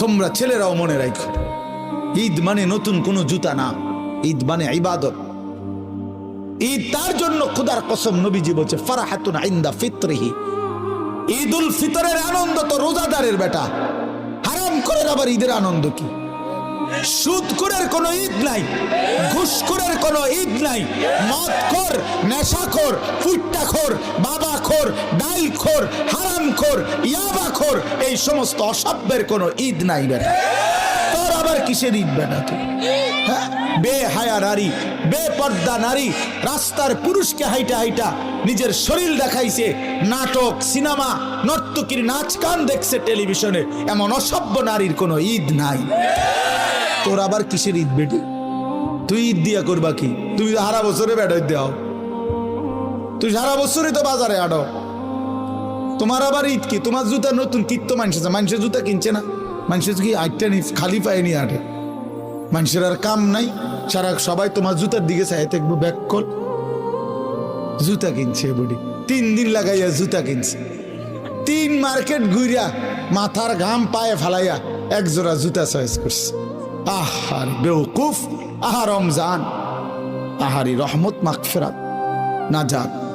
তোমরা ছেলেরাও মনে রাখো ঈদ মানে নতুন কোনো জুতা না, ঈদ মানে ইবাদত। ঈদ তার জন্য খুদার কসম, নবীজি বলছে, ফারাহাতুন আইন্দা ফিত্রিহি। ঈদ উল ফিতরের আনন্দ তো রোজাদারের বেটা। হারাম করে আবার ঈদের আনন্দ কি? সুদখোরের কোনো ঈদ নাই ঘুষখোরের কোনো ঈদ নাই মদখোর নেশাখোর ফুট্টাখোর বাবাখোর ডাইলখোর হারামখোর ইয়াবাখোর এই সমস্ত অসভ্যের কোনো ঈদ নাই বেটা। তোর আবার কিসের ঈদ বেটা তুই? হ্যাঁ? বেহায়া নারী বেপর্দা নারী, রাস্তার পুরুষকে হাইটা হাইটা নিজের শরীর দেখাইছে, নাটক, সিনেমা, নর্তকীর নাচ গান দেখছে টেলিভিশনে। এমন অসভ্য নারীর কোনো ঈদ নাই। তোর আবার কিসের ঈদ বেটি? তুই ঈদ দিয়া করবা কি? তুমি সারা বছরে বেড়াই দেও তুই সারা বছরই তো বাজারে আডো। তোমার আবার ঈদ কি? তোমার জুতা নতুন কিত তো মানুষ মানুষের জুতা কিনছে না? মানুষের কি আটটা নি খালি পায়ে নিয়ে আটে? মানুষের আর কাম নাই। সারা সবাই তোমার জুতার দিকে চাই দেখব ব্যাক কল জুতা কিনছে বুড়ি। তিন দিন লাগাইয়া জুতা কিনছে। তিন মার্কেট ঘুরিয়া মাথার ঘাম পায়ে ফালাইয়া এক জোড়া জুতা চয়েস করছে। আহার বেউকুফ আহা রমজান। আহারি রহমত মাকফেরাত না যাক